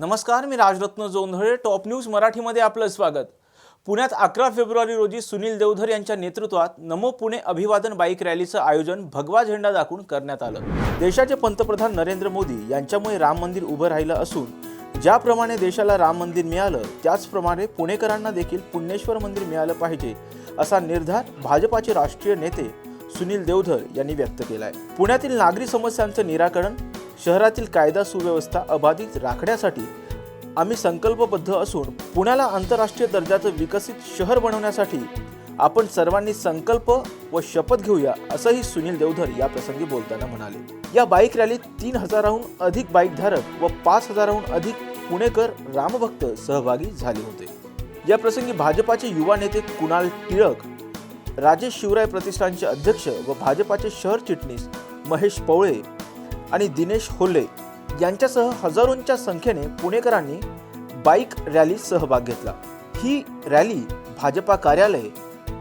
नमस्कार मी Rajratna Jondhale top news मराठीमध्ये आपलं स्वागत. पुण्यात अकरा फेब्रुवारी रोजी सुनील देवधर यांच्या नेतृत्वात नमो पुणे अभिवादन बाईक रॅलीचं आयोजन भगवा झेंडा दाखवून करण्यात आलं. देशाचे पंतप्रधान नरेंद्र मोदी यांच्यामुळे राम मंदिर उभं राहिलं असून ज्याप्रमाणे देशाला राम मंदिर मिळालं त्याचप्रमाणे पुणेकरांना देखील पुण्येश्वर मंदिर मिळालं पाहिजे असा निर्धार भाजपाचे राष्ट्रीय नेते सुनील देवधर यांनी व्यक्त केला आहे पुण्यातील नागरी समस्यांचं निराकरण शहरातील कायदा सुव्यवस्था अबाधित राखण्यासाठी आम्ही संकल्पबद्ध असून पुण्याला आंतरराष्ट्रीय दर्जाचं विकसित शहर बनवण्यासाठी आपण सर्वांनी संकल्प व शपथ घेऊया असंही सुनील देवधर या प्रसंगी बोलताना म्हणाले. या बाईक रॅलीत तीन हजाराहून अधिक बाईकधारक व पाच हजाराहून अधिक पुणेकर रामभक्त सहभागी झाले होते. या प्रसंगी भाजपाचे युवा नेते कुणाल टिळक राजेश शिवराय प्रतिष्ठानचे अध्यक्ष व भाजपाचे शहर चिटणीस महेश पवळे आणि दिनेश होल्ले यांच्यासह हजारोंच्या संख्येने पुणेकरांनी बाईक रॅलीत सहभाग घेतला. ही रॅली भाजपा कार्यालय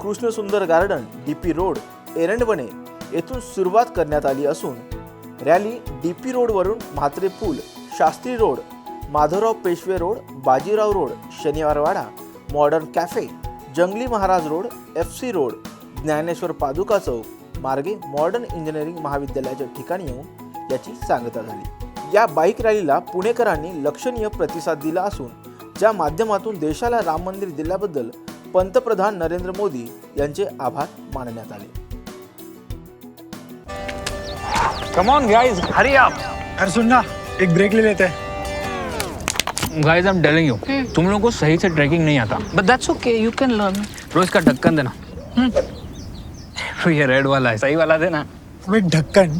Krishnasundar garden D P road Erandwane येथून सुरुवात करण्यात आली असून रॅली डी पी रोडवरून म्हात्रे पूल Shastri road Madhavrao Peshwe road Bajirao road Shaniwarwada modern cafe Jangli Maharaj road F C road Dnyaneshwar Paduka Chowk मार्गे मॉडर्न इंजिनिअरिंग महाविद्यालयाच्या ठिकाणी येऊन याची सांगता झाली. या बाईक रॅलीला पुणेकरांनी लक्षणीय प्रतिसाद दिला असून ज्या माध्यमातून देशाला राम मंदिर दिल्याबद्दल पंतप्रधान नरेंद्र मोदी यांचे आभार मानण्यात आले. कम ऑन गाइस हरी आप यार सुन ना एक ब्रेक ले लेते. हैं guys I am telling you तुम लोगों को सही से ट्रैकिंग नहीं आता. But that's okay, you can learn. रोज का ढक्कन देना. तो ये रेड वाला है सही वाला देना. ढक्कन